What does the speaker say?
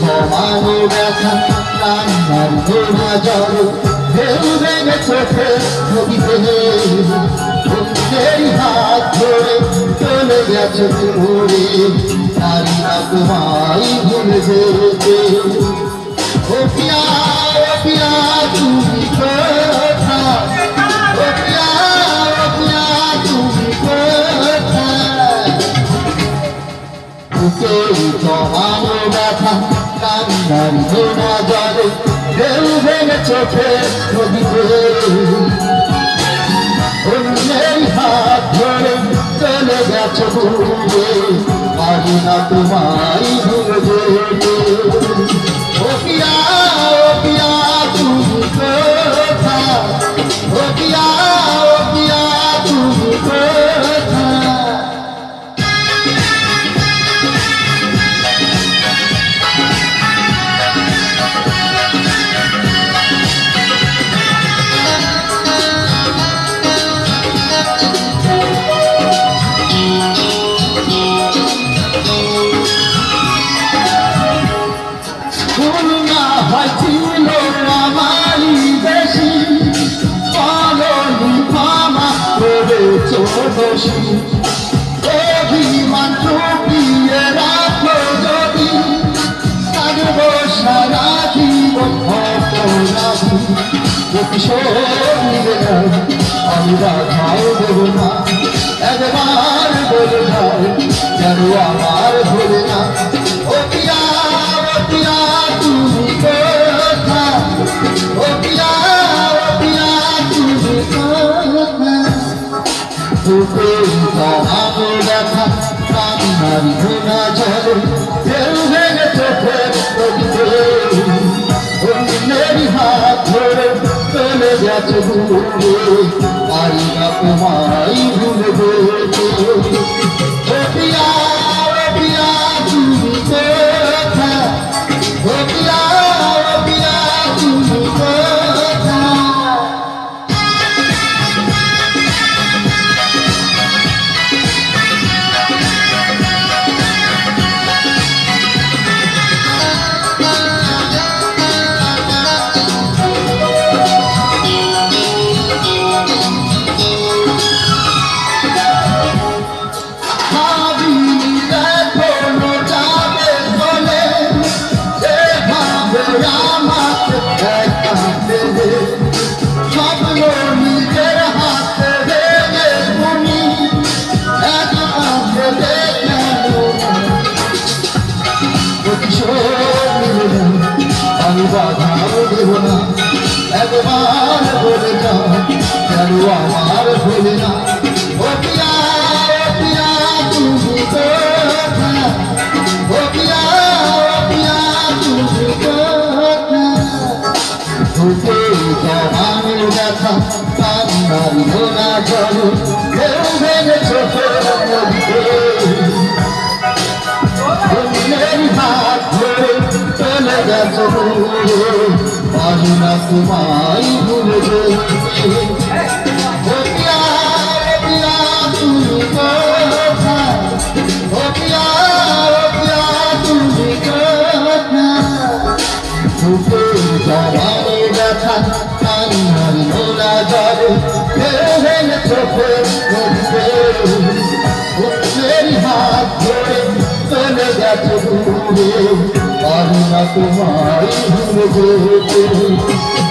জমানো ব্যথা কান্নার ঘোড়া জল ঢেউ ভেঙে চোখে নদীতে বন্ধুদের হাত ধরে চলে গেছে ঘুরে পারি না তোমায় ভুলে যেতে ও পিয়া ও পিয়া তুমি কোথায় ও পিয়া ও পিয়া তুমি কোথায় বুকে জমানো ঘোড়া জলে ঢেউ ভেঙে চোখে নদীতে অন্যের হাত ধরে চলে গেছে পারি না তোমায় অভিমান চুপিয়ে রাখো যদি থাকব সারা জীবন অপরাধী প্রতিশোধ নিবে না দেব না। একবার বলে যাও কেন আমার ভুলে না বুকে জমানো ব্যথা কান্নার ঘোনা জলে ঢেউ ভেঙে চোখে নদীতে আমি বাধাও দেব না একবার বলে যাও কেন আমার ভুলে না ও পিয়া ও পিয়া তুমি কোথায় ও পিয়া ও পিয়া তুমি কোথায় বুকে জমানো ব্যথা কান্নার ঘোনা জল কেউ ভেঙে চোখে কোথায়? বুকে জমানো ব্যথা কান্নার নোলা জলে চোখে তোমায় ভুলে যেতে